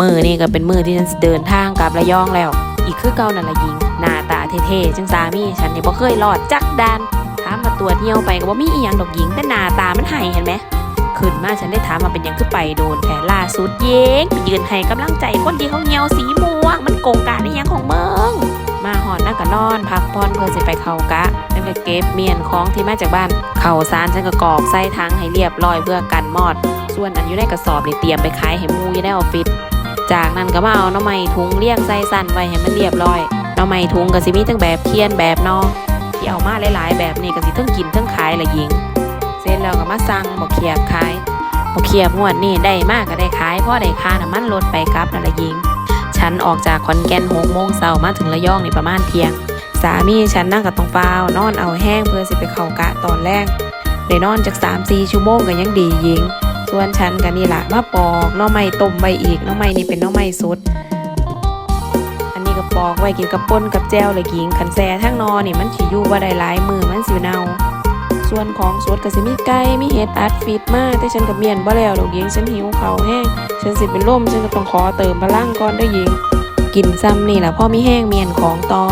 มือนี่ก็เป็นมือที่ฉันเดินทางกลับระยองแล้ว อีกคือเก่านั่นละหญิง หน้าตาเท่ๆจังสามีฉันนี่บ่เคยรอดจักดานถามมาตัวจเหี่ยวไปก็บ่มีอีหยังดอกหญิงแต่หน้าตามันให้เห็นไหมขึ้นมาฉันได้ถามมาเป็นยังคือไปโดนแต่ล่าสุดเย้งไปยืนให้กำลังใจคนที่เขาเหี่ยวสีม่วงมันโกงกะได้หยังของเมืองมาหอนนั่งก็นอน พักผ่อนเพื่อสิไปเข้ากะฉันก็เก็บเมียนของที่มาจากบ้านเข้าวสารฉันก็กอกใส่ถังให้เรียบร้อยเพื่อกันมอด ส่วนอันอยู่ในกระสอบนี่เตรียมไปขายให้มูอยู่ในออฟฟิศ จากนั้นก็มาเอาน้ำไม้ถุงเลี้ยงใส่สั้นไว้ให้มันเรียบร้อยน้ำไม้ถุงก็สิมีทั้งแบบเคียนแบบนอที่เอามาหลายๆ แบบนี่ก็สิทั้งกินทั้งขายละหญิง เสร็จแล้วก็มาสั่งบ่เขียบขายบ่เขียบงวดนี่ได้มากก็ได้ขายเพราะได้ค่าน้ำมันรถไปกลับนั่นละหญิง ฉันออกจากขอนแก่นหกโมงเช้ามาถึงระยองนี่ประมาณเที่ยง สามีฉันนั่งกับตรงฟ้าวนอนเอาแห้งเพื่อสิไปเข้ากะตอนแรกได้นอนจากสามสี่ชั่วโมงก็ยังดีหญิง ส่วนฉันกันนี่แหละมาปอกน้อไม้ต้มไว้อีกน้อไม้นี่เป็นน้อไม้สดอันนี้ก็ปอกไว้กินกับป่นกับแจ่วเลยกิงคันแซ่ทั้งนอนี่มันสิอยู่บ่ได้หลายมือมันสิเน่าส่วนของสดก็สิมีไก่มีเห็ดอัดฟีดมาแต่ฉันกับเมียนบ่แล้วดอกยิงฉันหิวเขาแห้งฉันสิเป็นลมฉันก็ต้องขอเติมพลังก่อนเด้ยิงกินซ้ำนี่แหละพ่อมีแห้งเมียนของต่อ